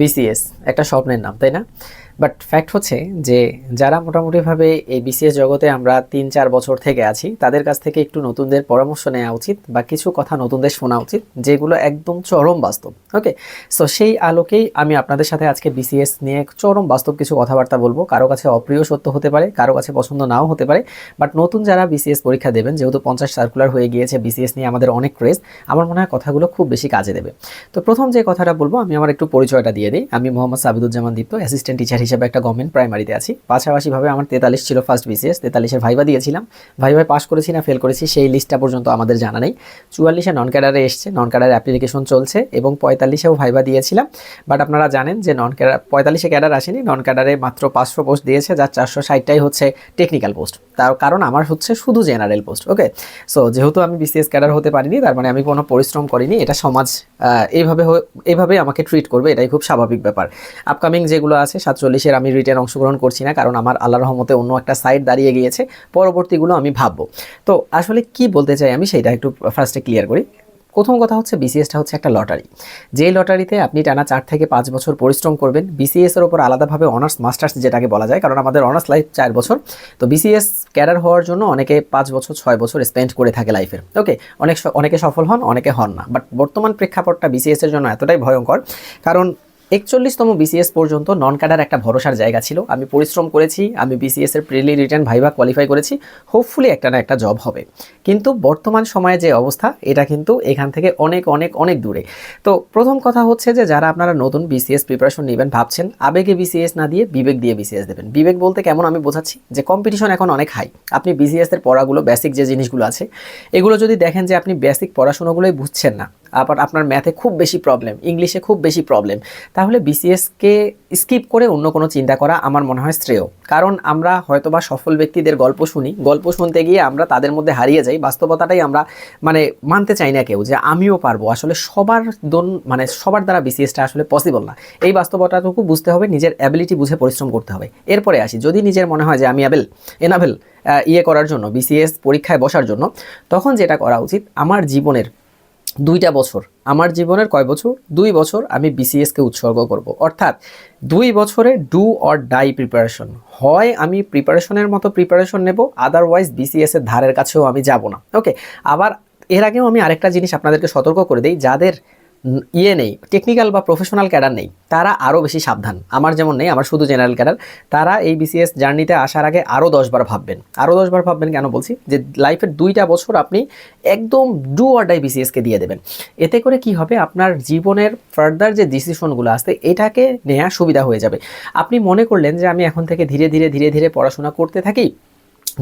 BCS একটা স্বপ্নের নাম, তাই না? বাট ফ্যাক্ট হচ্ছে যে, যারা মোটামুটিভাবে এই বিসিএস জগতে আমরা তিন চার বছর থেকে আছি, তাদের কাছ থেকে একটু নতুনদের পরামর্শ নেওয়া উচিত বা কিছু কথা নতুনদের শোনা উচিত, যেগুলো একদম চরম বাস্তব ওকে সো সেই আলোকেই আমি আপনাদের সাথে আজকে বিসিএস নিয়ে চরম বাস্তব কিছু কথাবার্তা বলব। কারও কাছে অপ্রিয় সত্য হতে পারে, কারও কাছে পছন্দ নাও হতে পারে বাট নতুন যারা বিসিএস পরীক্ষা দেবেন, যেহেতু পঞ্চাশ সার্কুলার হয়ে গিয়েছে বিসিএস নিয়ে আমাদের অনেক ক্রেজ আমার মনে হয় কথাগুলো খুব বেশি কাজে দেবে। তো প্রথম যে কথাটা বলব, আমি আমার একটু পরিচয়টা দিয়ে দিই আমি মোহাম্মদ সাবিদুজ্জামান দীপ্ত অ্যাসিস্ট্যান্ট টিচার হিসেবে একটা গভর্নমেন্ট প্রাইমারিতে আছি। পাশাপাশিভাবে আমার তেতাল্লিশ ছিল ফার্স্ট বিসিএস তেতাল্লিশের ভাইবা দিয়েছিলাম। ভাইভাই পাস করেছি না ফেল করেছি, সেই লিস্টটা পর্যন্ত আমাদের জানা নেই। চুয়াল্লিশে নন ক্যাডারে এসছে নন ক্যাডার অ্যাপ্লিকেশন চলছে এবং পঁয়তাল্লিশেও ভাইবা দিয়েছিলাম। বাট আপনারা জানেন যে নন ক্যাডার পঁয়তাল্লিশে ক্যাডার আসেনি নন ক্যাডারে মাত্র পাঁচশো পোস্ট দিয়েছে, যার চারশো ষাটটাই হচ্ছে টেকনিক্যাল পোস্ট তার কারণ আমার হচ্ছে শুধু জেনারেল পোস্ট ওকে সো যেহেতু আমি বিসিএস ক্যাডার হতে পারিনি, তার মানে আমি কোনো পরিশ্রম করিনি, এটা সমাজ এইভাবে এইভাবে আমাকে ট্রিট করবে, এটাই খুব স্বাভাবিক ব্যাপার। আপকামিং যেগুলো আছে, সাতচল্লিশের আমি রিটার্ন অংশগ্রহণ করছি না, কারণ আমার আল্লাহ রহমতে অন্য একটা সাইড দাঁড়িয়ে গিয়েছে। পরবর্তীগুলো আমি ভাববো। তো আসলে কি বলতে চাই আমি সেটা একটু ফার্স্টে ক্লিয়ার করি। প্রথম কথা হচ্ছে বিসিএসটা হচ্ছে একটা লটারি যেই লটারিতে আপনি টানা চার থেকে পাঁচ বছর পরিশ্রম করবেন বিসিএসের ওপর আলাদাভাবে অনার্স মাস্টার্স যেটাকে বলা যায়, কারণ আমাদের অনার্স লাইফ চার বছর। তো বিসিএস ক্যাডার হওয়ার জন্য অনেকে পাঁচ বছর, ছয় বছর স্পেন্ড করে থাকে লাইফের ওকে অনেক অনেকে সফল হন, অনেকে হন না। বাট বর্তমান প্রেক্ষাপটটা বিসিএসের জন্য এতটাই ভয়ঙ্কর, কারণ একচল্লিশতম বিসিএস পর্যন্ত নন ক্যাডার একটা ভরসার জায়গা ছিল। আমি পরিশ্রম করেছি, আমি বিসিএস এর প্রিলি রিটার্ন ভাইবা কোয়ালিফাই করেছি। হোপফুলি একটা না একটা জব হবে। কিন্তু বর্তমান সময়ে যে অবস্থা, এটা কিন্তু এখান থেকে অনেক অনেক অনেক দূরে। তো প্রথম কথা হচ্ছে যে, যারা আপনারা নতুন বিসিএস প্রিপারেশন নেবেন ভাবছেন, আবেগে বিসিএস না দিয়ে বিবেক দিয়ে বিসিএস দেবেন। বিবেক বলতে কেমন আমি বোঝাচ্ছি? যে কম্পিটিশন এখন অনেক হাই আপনি বিসিএস এর পড়াগুলো বেসিক যে জিনিসগুলো আছে, এগুলো যদি দেখেন যে আপনি বেসিক পড়াশোনাগুলোই বুঝছেন না আবার আপনার ম্যাথে খুব বেশি প্রবলেম ইংলিশে খুব বেশি প্রবলেম তাহলে বিসিএসকে স্কিপ করে অন্য কোনো চিন্তা করা আমার মনে হয় শ্রেয়। কারণ আমরা হয়তোবা সফল ব্যক্তিদের গল্প শুনি, গল্প শুনতে গিয়ে আমরা তাদের মধ্যে হারিয়ে যাই, বাস্তবতাটাই আমরা মানে মানতে চাই না কেউ যে আমিও পারব। আসলে সবার দন মানে সবার দ্বারা বিসিএসটা আসলে পসিবল না। এই বাস্তবতাটুকু বুঝতে হবে, নিজের অ্যাবিলিটি বুঝে পরিশ্রম করতে হবে। এরপরে আসি, যদি নিজের মনে হয় যে আমি অ্যাবেল এনাবেল ইয়ে করার জন্য বিসিএস পরীক্ষায় বসার জন্য, তখন যেটা করা উচিত, আমার জীবনের দুইটা বছর। আমার জীবনের কয় বছর? দুই বছর আমি বিসিএসকে উৎসর্গ করব। অর্থাৎ দুই বছরে ডু অর ডাই প্রিপারেশন হয় আমি প্রিপারেশনের মতো প্রিপারেশন নেব আদারওয়াইজ বিসিএস এর ধারের কাছেও আমি যাব না। ওকে আবার এর আগেও আমি আরেকটা জিনিস আপনাদেরকে সতর্ক করে দিই। যাদের ইয়ে নেই টেকনিক্যাল বা প্রফেশনাল ক্যাডার নেই, তারা আরও বেশি সাবধান। আমার যেমন নেই, আমার শুধু জেনারেল ক্যাডার তারা এই বিসিএস জার্নিতে আসার আগে আরও দশবার ভাববেন। আরও দশবার ভাববেন কেন বলছি? যে লাইফের দুইটা বছর আপনি একদম ডু অর ডাই বিসিএসকে দিয়ে দেবেন। এতে করে কি হবে? আপনার জীবনের ফার্দার যে ডিসিশনগুলো আসতে এটাকে নেওয়া সুবিধা হয়ে যাবে। আপনি মনে করলেন যে আমি এখন থেকে ধীরে ধীরে ধীরে ধীরে পড়াশোনা করতে থাকি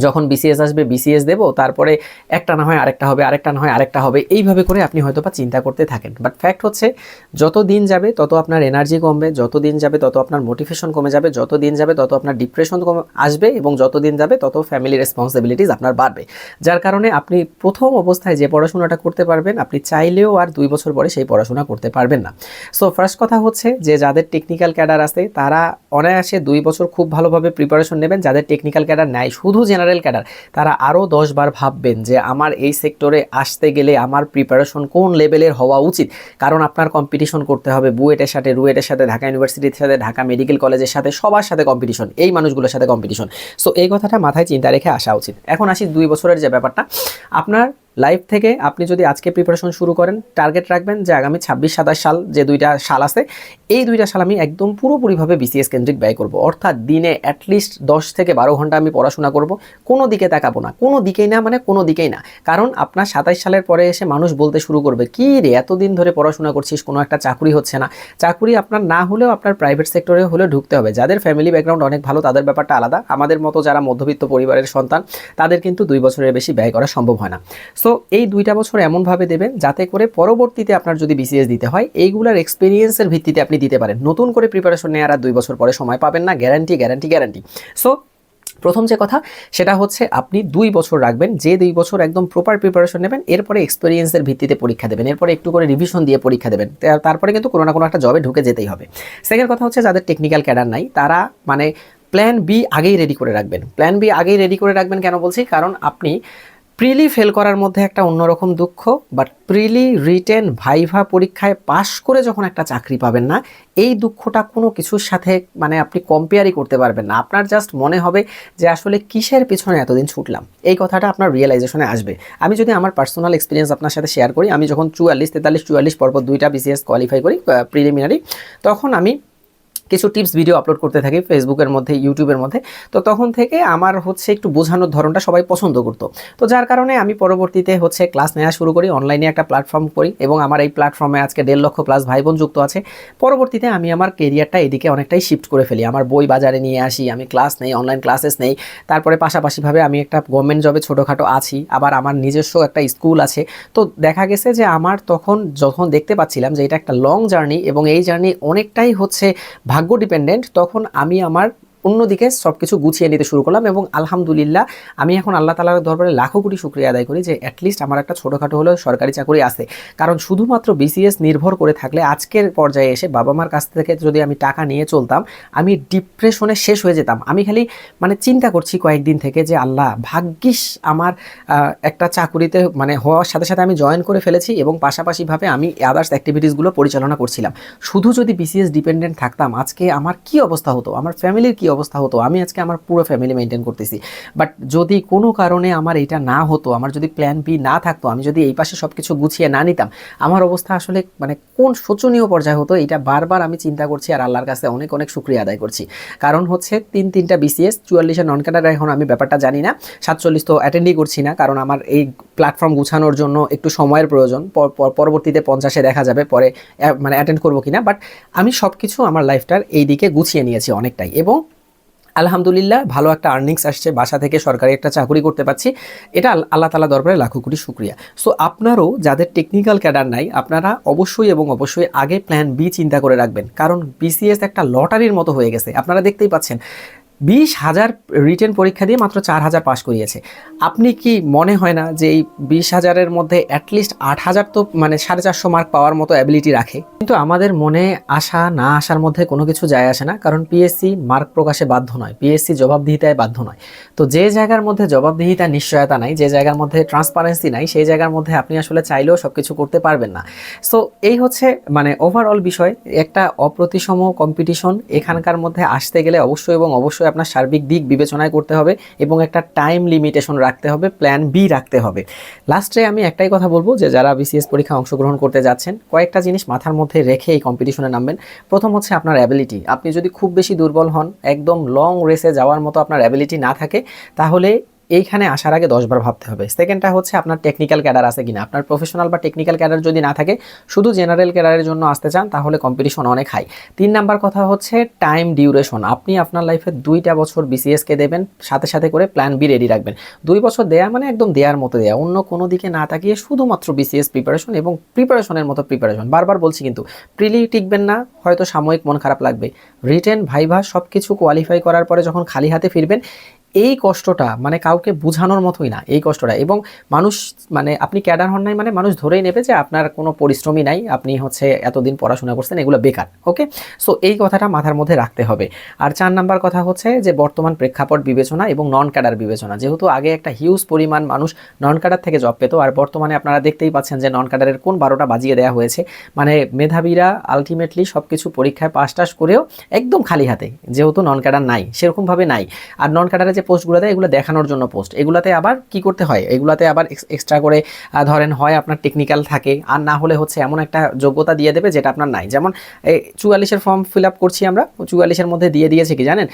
যখন বিসিএস আসবে বিসিএস দেব, তারপরে একটা না হয় আরেকটা হবে, আরেকটা না হয় আরেকটা হবে, এইভাবে করে আপনি হয়তো বা চিন্তা করতে থাকেন। বাট ফ্যাক্ট হচ্ছে, যত দিন যাবে, তত আপনার এনার্জি কমবে, যত দিন যাবে, তত আপনার মোটিভেশন কমে যাবে, যত দিন যাবে, তত আপনার ডিপ্রেশন কমে আসবে, এবং যত দিন যাবে, তত ফ্যামিলি রেসপন্সিবিলিটিস আপনার বাড়বে। যার কারণে আপনি প্রথম অবস্থায় যে পড়াশোনাটা করতে পারবেন, আপনি চাইলেও আর দুই বছর পরে সেই পড়াশোনা করতে পারবেন না। সো ফার্স্ট কথা হচ্ছে যে, যাদের টেকনিক্যাল ক্যাডার আছে, তারা অনায়াসে দুই বছর খুব ভালোভাবে প্রিপারেশন নেবেন, যাদের টেকনিক্যাল ক্যাডার নেয় শুধু জেনারেল ক্যাডার তারা আরও দশবার ভাববেন যে আমার এই সেক্টরে আসতে গেলে আমার প্রিপারেশন কোন লেভেলের হওয়া উচিত? কারণ আপনার কম্পিটিশন করতে হবে বুয়েটের সাথে, রুয়েটের সাথে, ঢাকা ইউনিভার্সিটির সাথে, ঢাকা মেডিকেল কলেজের সাথে, সবার সাথে কম্পিটিশন এই মানুষগুলোর সাথে কম্পিটিশন সো এই কথাটা মাথায় চিন্তা রেখে আসা উচিত। এখন আসি দুই বছরের যে ব্যাপারটা, আপনার লাইফ থেকে আপনি যদি আজকে প্রিপারেশন শুরু করেন টার্গেট রাখবেন যে আগামী ছাব্বিশ, সাতাশ সাল যে দুইটা সাল আছে, এই দুইটা সাল আমি একদম পুরোপুরিভাবে বিসিএস কেন্দ্রিক ব্যয় করব। অর্থাৎ দিনে অ্যাটলিস্ট দশ থেকে বারো ঘণ্টা আমি পড়াশোনা করব। কোনো দিকে তাকাবো না। কোনো দিকেই না মানে কোনো দিকেই না। কারণ আপনার সাতাশ সালের পরে এসে মানুষ বলতে শুরু করবে, কি রে, এতদিন ধরে পড়াশোনা করছিস, কোনো একটা চাকরি হচ্ছে না। চাকরি আপনার না হলেও আপনার প্রাইভেট সেক্টরে হলেও ঢুকতে হবে। যাদের ফ্যামিলি ব্যাকগ্রাউন্ড অনেক ভালো, তাদের ব্যাপারটা আলাদা। আমাদের মতো যারা মধ্যবিত্ত পরিবারের সন্তান, তাদের কিন্তু দুই বছরের বেশি ব্যয় করা সম্ভব হয় না। সো এই দুইটা বছর এমনভাবে দেবেন যাতে করে পরবর্তীতে আপনার যদি বিসিএস দিতে হয়, এইগুলার এক্সপিরিয়েন্সের ভিত্তিতে আপনি দিতে পারেন। নতুন করে প্রিপারেশন নেওয়ার আর দুই বছর পরে সময় পাবেন না। গ্যারান্টি গ্যারান্টি গ্যারান্টি সো প্রথম যে কথা, সেটা হচ্ছে আপনি দুই বছর রাখবেন, যে দুই বছর একদম প্রপার প্রিপারেশন নেবেন, এরপরে এক্সপিরিয়েন্সের ভিত্তিতে পরীক্ষা দেবেন। এরপরে একটু করে রিভিশন দিয়ে পরীক্ষা দেবেন। তারপরে কিন্তু কোনো না কোনো একটা জবে ঢুকে যেতেই হবে। সেকেন্ড কথা হচ্ছে, যাদের টেকনিক্যাল ক্যাডার নাই, তারা মানে প্ল্যান বি আগেই রেডি করে রাখবেন। প্ল্যান বি আগেই রেডি করে রাখবেন কেন বলছি? কারণ আপনি প্রিলি ফেল করার মধ্যে একটা অন্যরকম দুঃখ বাট প্রিলি রিটেন ভাইভা পরীক্ষায় পাশ করে যখন একটা চাকরি পাবেন না, এই দুঃখটা কোনো কিছুর সাথে মানে আপনি কম্পেয়ারই করতে পারবেন না। আপনার জাস্ট মনে হবে যে আসলে কিসের পিছনে এতদিন ছুটলাম? এই কথাটা আপনার রিয়েলাইজেশনে আসবে। আমি যদি আমার পার্সোনাল এক্সপিরিয়েন্স আপনার সাথে শেয়ার করি, আমি যখন চুয়াল্লিশ তেতাল্লিশ চুয়াল্লিশ পরপর দুইটা বিসিএস কোয়ালিফাই করি প্রিলিমিনারি তখন আমি কিছু টিপস ভিডিও আপলোড করতে থাকি ফেসবুকের মধ্যে ইউটিউবের মধ্যে। তো তখন থেকে আমার হচ্ছে একটু বোঝানোর ধরনটা সবাই পছন্দ করতো। তো যার কারণে আমি পরবর্তীতে হচ্ছে ক্লাস নেওয়া শুরু করি অনলাইনে একটা প্ল্যাটফর্ম করি এবং আমার এই প্ল্যাটফর্মে আজকে দেড় লক্ষ প্লাস ভাই বোন যুক্ত আছে। পরবর্তীতে আমি আমার কেরিয়ারটা এদিকে অনেকটাই শিফট করে ফেলি। আমার বই বাজারে নিয়ে আসি, আমি ক্লাস নেই অনলাইন ক্লাসেস নেই। তারপরে পাশাপাশিভাবে আমি একটা গভর্নমেন্ট জবে ছোটোখাটো আছি, আবার আমার নিজস্ব একটা স্কুল আছে। তো দেখা গেছে যে আমার তখন যখন দেখতে পাচ্ছিলাম যে এটা একটা লং জার্নি এবং এই জার্নি অনেকটাই হচ্ছে ভাগ্য ডিপেন্ডেন্ট তখন আমি আমার অন্যদিকে সব কিছু গুছিয়ে নিতে শুরু করলাম এবং আলহামদুলিল্লাহ আমি এখন আল্লাহ তালার দরবারে লাখো কোটি শুক্রিয়া আদায় করি যে অ্যাটলিস্ট আমার একটা ছোটোখাটো হলেও সরকারি চাকরি আছে। কারণ শুধুমাত্র বিসিএস নির্ভর করে থাকলে আজকের পর্যায়ে এসে বাবা মার কাছ থেকে যদি আমি টাকা নিয়ে চলতাম, আমি ডিপ্রেশনে শেষ হয়ে যেতাম। আমি খালি মানে চিন্তা করছি কয়েকদিন থেকে যে আল্লাহ, ভাগ্যিস আমার একটা চাকুরিতে মানে হওয়ার সাথে সাথে আমি জয়েন করে ফেলেছি এবং পাশাপাশিভাবে আমি আদার্স অ্যাক্টিভিটিসগুলো পরিচালনা করছিলাম। শুধু যদি বিসিএস ডিপেন্ডেন্ট থাকতাম, আজকে আমার কি অবস্থা হতো? আমার ফ্যামিলির কি অবস্থা হতো। আমি আজকে আমার পুরো ফ্যামিলি মেনটেন করতেছি। বাট যদি কোনো কারণে আমার এটা না হতো, আমার যদি প্ল্যান বি না থাকতো, আমি যদি এই পাশে সব কিছু গুছিয়ে না নিতাম, আমার অবস্থা আসলে মানে কোন শোচনীয় পর্যায়ে হতো, এটা বারবার আমি চিন্তা করছি আর আল্লাহর কাছে অনেক অনেক শুক্রিয়া আদায় করছি। কারণ হচ্ছে তিন, তিনটা বিসিএস চুয়াল্লিশের নন ক্যাডার এখন আমি ব্যাপারটা জানি না, সাতচল্লিশ তো অ্যাটেন্ডই করছি না, কারণ আমার এই প্ল্যাটফর্ম গুছানোর জন্য একটু সময়ের প্রয়োজন, পর- পর- পরবর্তীতে পঞ্চাশে দেখা যাবে, পরে মানে অ্যাটেন্ড করব কিনা বাট আমি সব কিছু আমার লাইফটার এই দিকে গুছিয়ে নিয়েছি অনেকটাই। এবং আলহামদুলিল্লাহ, ভালো একটা আর্নিংস আসছে, বাসা থেকে সরকারি একটা চাকরি করতে পারছি। এটা আল্লাহ তালা দরবারে লাখো কোটি শুক্রিয়া। সো আপনারও যাদের টেকনিক্যাল ক্যাডার নাই, আপনারা অবশ্যই এবং অবশ্যই আগে প্ল্যান বি চিন্তা করে রাখবেন। কারণ বিসিএস একটা লটারির মতো হয়ে গেছে। আপনারা দেখতেই পাচ্ছেন বিশ হাজার রিটেন পরীক্ষা দিয়ে মাত্র চার হাজার পাশ করিয়েছে। আপনি কি মনে হয় না যে এই বিশ হাজারের মধ্যে অ্যাটলিস্ট আট হাজার তো মানে সাড়ে চারশো মার্ক পাওয়ার মতো অ্যাবিলিটি রাখে? কিন্তু আমাদের মনে আসা না আসার মধ্যে কোনো কিছু যায় আসে না, কারণ পিএসসি মার্ক প্রকাশে বাধ্য নয়। পিএসসি জবাবদিহিতায় বাধ্য নয়। তো যে জায়গার মধ্যে জবাবদিহিতা নিশ্চয়তা নাই, যে জায়গার মধ্যে ট্রান্সপারেন্সি নাই, সেই জায়গার মধ্যে আপনি আসলে চাইলেও সব কিছু করতে পারবেন না। সো এই হচ্ছে মানে ওভারঅল বিষয়। একটা অপ্রতিসম কম্পিটিশন এখানকার মধ্যে আসতে গেলে অবশ্যই এবং অবশ্যই আপনার সার্বিক দিক বিবেচনায় করতে হবে এবং একটা টাইম লিমিটেশন রাখতে হবে প্ল্যান বি রাখতে হবে। লাস্টে আমি একটাই কথা বলব যে, যারা বিসিএস পরীক্ষা অংশগ্রহণ করতে যাচ্ছেন, কয়েকটা জিনিস মাথার মধ্যে রেখে এই কম্পিটিশনে নামবেন। প্রথম হচ্ছে আপনার অ্যাবিলিটি আপনি যদি খুব বেশি দুর্বল হন, একদম লং রেসে যাওয়ার মতো আপনার অ্যাবিলিটি না থাকে, তাহলে এইখানে আসার আগে দশবার ভাবতে হবে। সেকেন্ডটা হচ্ছে আপনার টেকনিক্যাল ক্যাডার আছে কিনা। আপনার প্রফেশনাল বা টেকনিক্যাল ক্যাডার যদি না থাকে, শুধু জেনারেল ক্যাডারের জন্য আসতে চান, তাহলে কম্পিটিশন অনেক হাই তিন নাম্বার কথা হচ্ছে টাইম ডিউরেশন আপনি আপনার লাইফে দুইটা বছর বিসিএসকে দেবেন, সাথে সাথে করে প্ল্যান বি রেডি রাখবেন। দুই বছর দেয়া মানে একদম দেওয়ার মতো দেয়া। অন্য কোনো দিকে না তাকিয়ে শুধুমাত্র বিসিএস প্রিপারেশন এবং প্রিপারেশনের মতো প্রিপারেশন বারবার বলছি কিন্তু প্রিলি টিকবেন না, হয়তো সাময়িক মন খারাপ লাগবে। রিটেন ভাইভা সব কিছু কোয়ালিফাই করার পরে যখন খালি হাতে ফিরবেন এই কষ্টটা মানে কাউকে বোঝানোর মতোই না, এই কষ্টটা। এবং মানুষ মানে আপনি ক্যাডার হন নাই মানে মানুষ ধরেই নেবে যে আপনার কোনো পরিশ্রমই নাই, আপনি হচ্ছে এতদিন পড়াশোনা করছেন, এগুলো বেকার, ওকে? সো এই কথাটা মাথার মধ্যে রাখতে হবে। আর চার নাম্বার কথা হচ্ছে যে বর্তমান প্রেক্ষাপট বিবেচনা এবং নন ক্যাডার বিবেচনা। যেহেতু আগে একটা হিউজ পরিমাণ মানুষ নন ক্যাডার থেকে জব পেত, আর বর্তমানে আপনারা দেখতেই পাচ্ছেন যে নন ক্যাডারের কোন বারোটা বাজিয়ে দেওয়া হয়েছে। মানে মেধাবীরা আলটিমেটলি সব কিছু পরীক্ষায় পাস টাস করেও একদম খালি হাতে, যেহেতু নন ক্যাডার নাই, সেরকমভাবে নাই। আর নন ক্যাডারে যে পোস্টগুলো দেয় এগুলো দেখানোর জন্য পোস্ট এগুলাতে আবার কি করতে হয়? এগুলাতে আবার এক্সট্রা করে ধরেন হয় আপনার টেকনিক্যাল থাকে, আর না হলে হচ্ছে এমন একটা যোগ্যতা দিয়ে দেবে যেটা আপনার নাই। যেমন চুয়াল্লিশের ফর্ম ফিল আপ করছি আমরা, চুয়াল্লিশের মধ্যে দিয়ে দিয়েছে কি জানেন?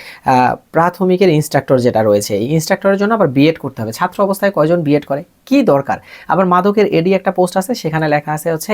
প্রাথমিকের ইনস্ট্রাক্টর যেটা রয়েছে, এই ইনস্ট্রাক্টরের জন্য আবার বিএড করতে হবে। ছাত্র অবস্থায় কয়জন বিএড করে? কি দরকার? আবার মাদকের এডি একটা পোস্ট আছে, সেখানে লেখা আছে হচ্ছে,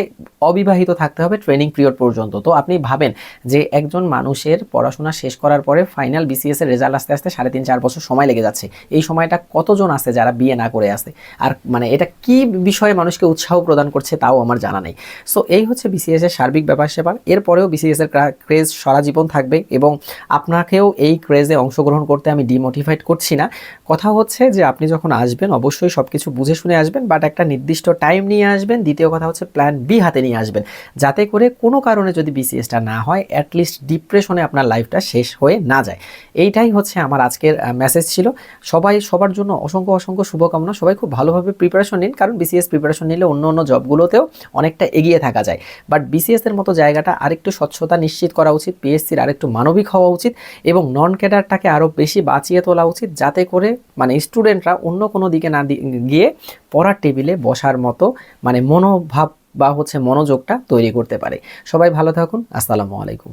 অবিবাহিত থাকতে হবে ট্রেনিং পিরিয়ড পর্যন্ত। তো আপনি ভাবেন যে একজন মানুষের পড়াশোনা শেষ করার পরে ফাইনাল বিসিএস এর রেজাল্ট আসতে আসতে সাড়ে তিন চার বছর সময় লেগে যাচ্ছে। এই সময়টা কতজন আছে যারা বিয়ে না করে আছে? আর মানে এটা কি বিষয়ে মানুষকে উৎসাহ প্রদান করছে তাও আমার জানা নেই। সো এই হচ্ছে বিসিএস এর সার্বিক ব্যাপার সেবার। এরপরেও বিসিএস এর ক্রেজ সারা জীবন থাকবে এবং আপনাকেও এই ক্রেজে অংশগ্রহণ করতে আমি ডিমোটিভেট করছি না। কথা হচ্ছে যে আপনি যখন আসবেন, অবশ্যই সব কিছু বুঝে শুনে আসবেন বাট একটা নির্দিষ্ট টাইম নিয়ে আসবেন। দ্বিতীয় কথা হচ্ছে প্ল্যান বি হাতে নিয়ে আসবেন। যাতে করে কোনো কারণে যদি বিসিএসটা না হয় অ্যাটলিস্ট ডিপ্রেশনে আপনার লাইফটা শেষ হয়ে না যায়। এইটাই হচ্ছে আমার আজকের মেসেজ ছিল। সবাই, সবার জন্য অসংখ্য অসংখ্য শুভকামনা। সবাই খুব ভালোভাবে প্রিপারেশন নিন, কারণ বিসিএস প্রিপারেশন নিলে অন্য অন্য জবগুলোতেও অনেকটা এগিয়ে থাকা যায়। বাট বিসিএসের মতো জায়গাটা আরেকটু স্বচ্ছতা নিশ্চিত করা উচিত পিএসসির আরেকটু মানবিক হওয়া উচিত এবং নন ক্যাডারটাকে আরও বেশি বাঁচিয়ে তোলা উচিত, যাতে করে মানে স্টুডেন্টরা অন্য কোনো দিকে না গিয়ে পড়ার টেবিলে বসার মতো মানে মনোভাব বা হচ্ছে মনোযোগটা তৈরি করতে পারে। সবাই ভালো থাকুন, আসসালামু আলাইকুম।